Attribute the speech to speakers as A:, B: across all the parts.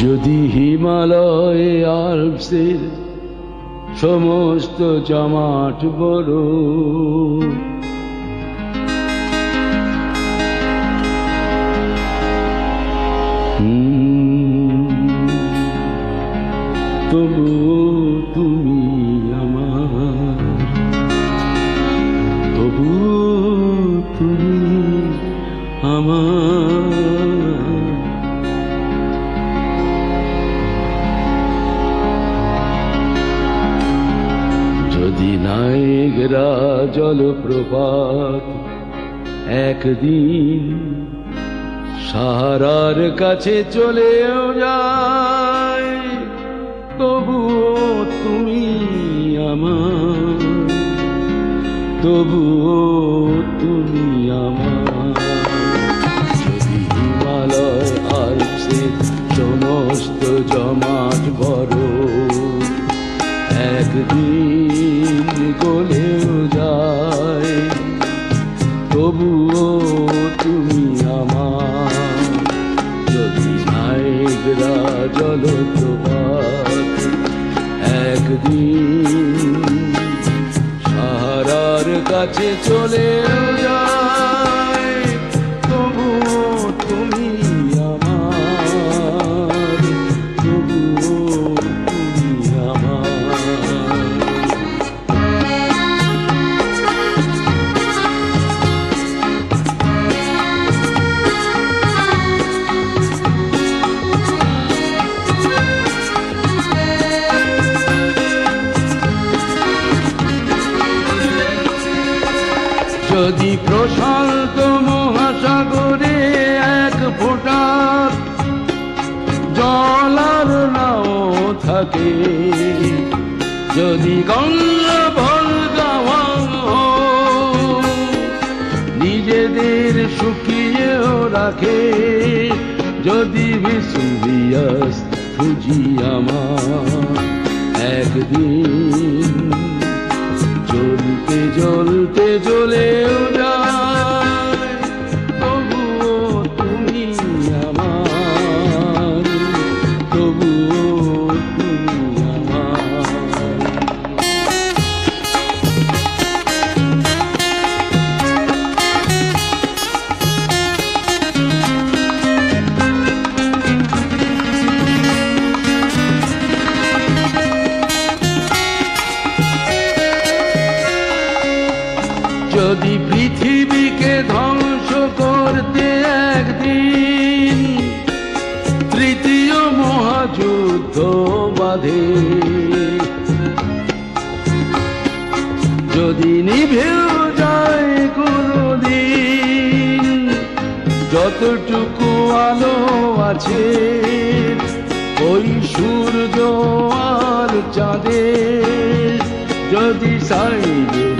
A: যদি হিমালয় আলপসের সমস্ত জমাট বড় তবু তুমি আমার তবু তুমি আমার। যদি নায়করা জলপ্রপাত, একদিন সাহারার কাছে চলেও যায় তবুও তুমি আমার, তবুও তুমি আমার। হিমালয় আলপসের সমস্ত জমাট বড় একদিন গলেও যায় তবুও তুমি আমার। যদি নায়করা একদিন সাহারার কাছে চলে যদি প্রশান্ত মহাসাগরে এক ফোঁটা জল আর নাও থাকে, যদি গঙ্গা ভলগা নিজেদের শুকিয়েও রাখে, যদি বিসুবিয়াস ফুজি আমার, একদিন জ্বলতে জ্বলেও যদি পৃথিবীকে ধ্বংস করতে একদিন তৃতীয় মহাযুদ্ধ বাঁধে। যদি নিভেও যায় কোনদিন, যতটুকু আলো আছে, ওই সূর্য আর চাঁদের যদি সাইবেরিয়ার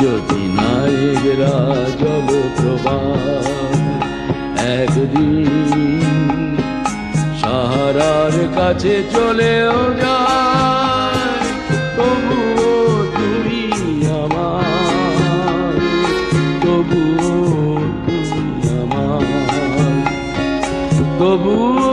A: যদি নায়করা জলপ্রবাহ একদিন সাহারার কাছে চলেও যায় তবুও তুমি আমার তবুও তুমি আমার তবুও